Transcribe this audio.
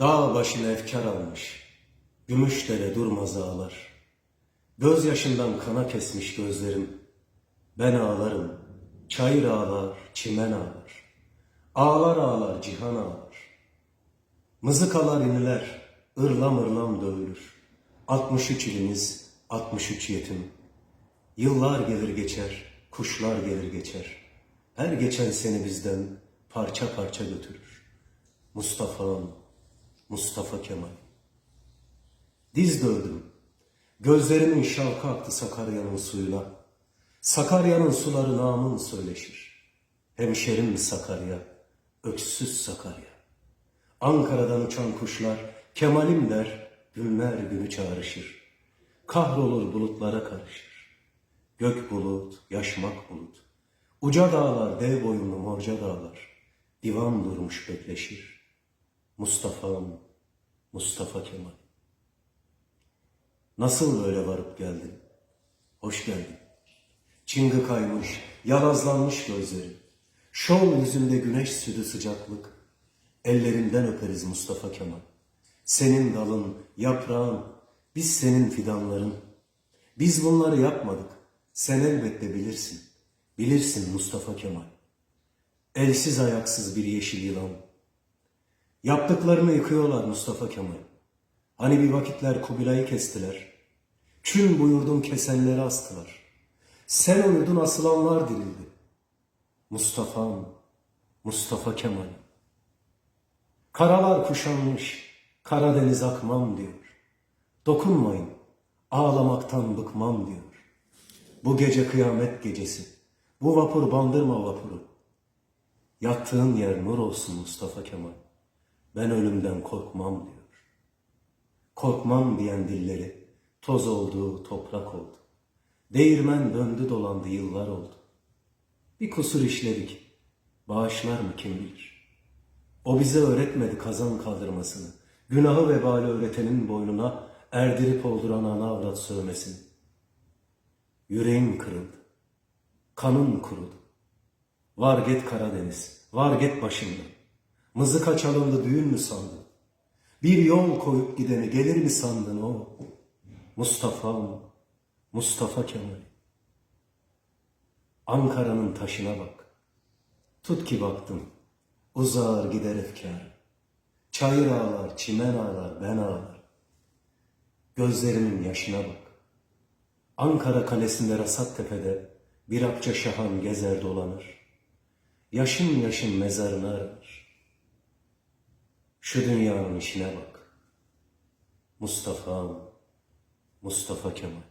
Dağ başına efkar almış, gümüş dere durmaz ağlar. Gözyaşından kana kesmiş gözlerim, ben ağlarım, çayır ağlar, çimen ağlar. Ağlar ağlar, cihan ağlar. Mızıkalar iniler, ırlam ırlam dövülür. 63 ilimiz, 63 yetim. Yıllar gelir geçer, kuşlar gelir geçer. Her geçen seni bizden parça parça götürür. Mustafa'm, Mustafa Kemal. Diz dövdüm. Gözlerimin şalkı aktı Sakarya'nın suyuna. Sakarya'nın suları namın söyleşir. Hemşerim Sakarya, öksüz Sakarya. Ankara'dan uçan kuşlar Kemal'im der, günler günü çağrışır. Kahrolur bulutlara karışır. Gök bulut, yaşmak bulut. Uca dağlar, dev boyunlu morca dağlar. Divan durmuş bekleşir. Mustafa'm, Mustafa Kemal. Nasıl böyle varıp geldin? Hoş geldin. Çingı kaymış, yalazlanmış gözleri. Şol yüzünde güneş sütü sıcaklık. Ellerinden öperiz Mustafa Kemal. Senin dalın, yaprağın, biz senin fidanların. Biz bunları yapmadık. Sen elbette bilirsin. Bilirsin Mustafa Kemal. Elsiz ayaksız bir yeşil yılan. Yaptıklarını yıkıyorlar Mustafa Kemal. Hani bir vakitler Kubilay'ı kestiler. Kün buyurdun kesenleri astılar. Sen uyudun asılanlar dirildi. Mustafa'm, Mustafa Kemal. Karalar kuşanmış, Karadeniz akmam diyor. Dokunmayın, ağlamaktan bıkmam diyor. Bu gece kıyamet gecesi, bu vapur bandırma vapuru. Yattığın yer nur olsun Mustafa Kemal. Ben ölümden korkmam diyor. Korkmam diyen dilleri toz oldu, toprak oldu. Değirmen döndü dolandı yıllar oldu. Bir kusur işledik. Bağışlar mı kim bilir. O bize öğretmedi kazan kaldırmasını. Günahı vebali öğretenin boynuna erdirip olduran ana avrat sövmesini. Yüreğim kırıldı. Kanım kurudu. Var git Karadeniz, var git başımdan. Mızıka çalındı düğün mü sandın? Bir yol koyup gideni gelir mi sandın o? Mustafa'm, Mustafa Kemal. Ankara'nın taşına bak. Tut ki baktım, uzar gider efkar. Çayır ağlar, çimen ağlar, ben ağlar. Gözlerimin yaşına bak. Ankara kalesinde Rasat Tepe'de bir akça şahan gezer dolanır. Yaşın yaşın mezarını arar. Şu dünyanın işine bak. Mustafa, Mustafa Kemal.